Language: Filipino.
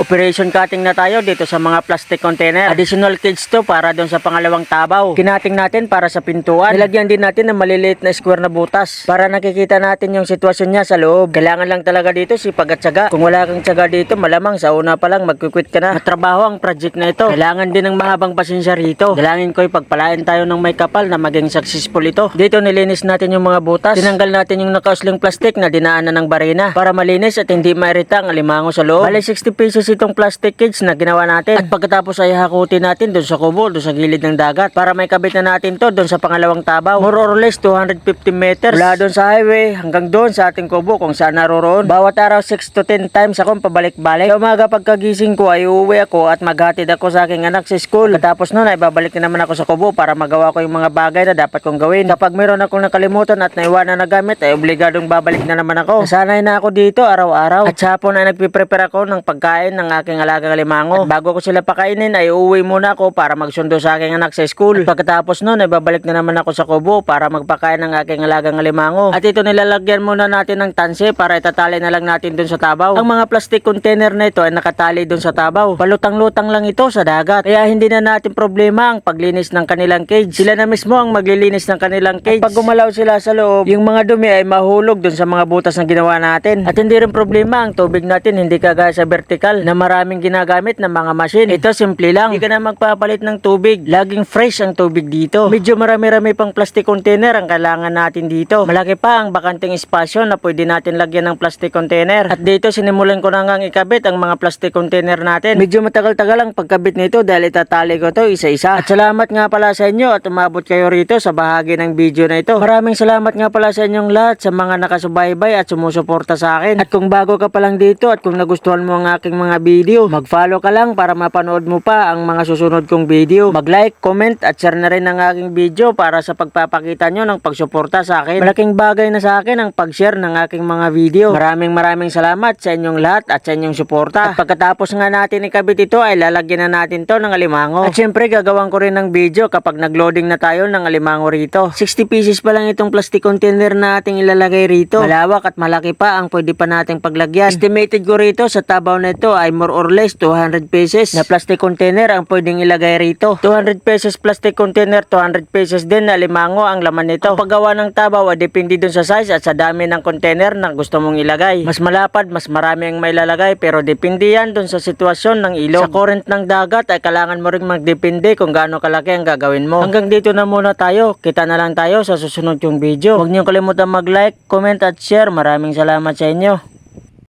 Operation cutting na tayo dito sa mga plastic container. Additional cage to para doon sa pangalawang tabaw. Kinating natin para sa pintuan. Nilagyan din natin ng maliliit na square na butas para nakikita natin yung sitwasyon niya sa loob. Kailangan lang talaga dito sipag at tsaga. Kung wala kang tsaga dito, malamang sa una pa lang magkukwit ka na. Matrabaho ang project na ito. Kailangan din ng mahabang pasensya rito. Dalangin ko'y pagpalain tayo ng may kapal na maging successful ito. Dito nilinis natin yung mga butas. Tinanggal natin yung nakausling plastic na dinaanan ng barina para malinis at hindi mairita ang alimango sa loob. Bali 60 pesos itong plastic cage na ginawa natin. At pagkatapos ay hakutin natin doon sa kubo, doon sa gilid ng dagat para may kabit na natin to doon sa pangalawang tabaw. More or less 250 meters. Mula doon sa highway hanggang doon sa ating kubo kung saan naroroon. Bawat araw 6 to 10 times akong pabalik-balik. Sa umaga pagkagising ko ay uuwi ako at maghatid ako sa aking anak sa school. Katapos noon ay babalik na naman ako sa kubo para magawa ko yung mga bagay na dapat kong gawin. Kapag meron akong nakalimutan at naiwanan na gamit ay obligadong babalik na naman ako. Nasanay na ako dito araw-araw. At sa hapon ay nagpiprepare ako ng pagkain ng aking alagang limango. At bago ko sila pakainin ay uuwi muna ako para magsundo sa aking anak sa school. At pagkatapos noon ay babalik na naman ako sa kubo para magpakain ng aking alagang limango. At ito nilalagyan muna natin ng tanse para itatali na lang natin dun sa tabaw. Ang mga plastic container na ito ay nakatali dun sa tabaw. Palutang-lutang lang ito sa dagat. Kaya hindi na natin problema ang paglinis ng kanilang cage. Sila na mismo ang maglilinis ng kanilang cage. At pag gumalaw sila sa loob, yung mga dumi ay mahulog dun sa mga butas na ginawa natin. At hindi rin problema ang tubig natin hindi kagaya sa vertical na maraming ginagamit ng mga machine. Ito simple lang. Hindi ka na magpapalit ng tubig. Laging fresh ang tubig dito. Medyo marami-rami pang plastic container ang kailangan natin dito. Malaki pa ang bakanting espasyo na pwede natin lagyan ng plastic container. At dito sinimulan ko na ngang ikabit ang mga plastic container natin. Medyo matagal-tagal ang pagkabit nito dahil itatali ko to isa-isa. At salamat nga pala sa inyo at umabot kayo rito sa bahagi ng video na ito. Maraming salamat nga pala sa inyong lahat sa mga nakasubaybay at sumusuporta sa akin. At kung bago ka pa lang dito at kung nagustuhan mo ang aking mga video, mag-follow ka lang para mapanood mo pa ang mga susunod kong video. Mag-like, comment at share na rin ang aking video para sa pagpapakita nyo ng pagsuporta sa akin. Malaking bagay na sa akin ang pag-share ng aking mga video. Maraming maraming salamat sa inyong lahat at sa inyong suporta. At pagkatapos nga natin ikabit ito ay lalagyan na natin to ng alimango. At syempre gagawin ko rin ng video kapag nag-loading na tayo ng alimango rito. 60 pieces pa lang itong plastic container na ating ilalagay rito. Malawak at malaki pa ang pwede pa nating paglagyan. Estimated ko rito sa tabaw na ito ay more or less 200 pieces na plastic container ang pwedeng ilagay rito. 200 pesos plastic container, 200 pesos din na limango ang laman nito. Ang paggawa ng tabaw ay depende dun sa size at sa dami ng container na gusto mong ilagay. Mas malapad, mas marami ang may lalagay pero depende yan dun sa sitwasyon ng ilog. Sa current ng dagat ay kailangan mo rin magdepende kung gaano kalaki ang gagawin mo. Hanggang dito na muna tayo. Kita na lang tayo sa susunod yung video. Huwag niyo kalimutan mag-like, comment at share. Maraming salamat sa inyo.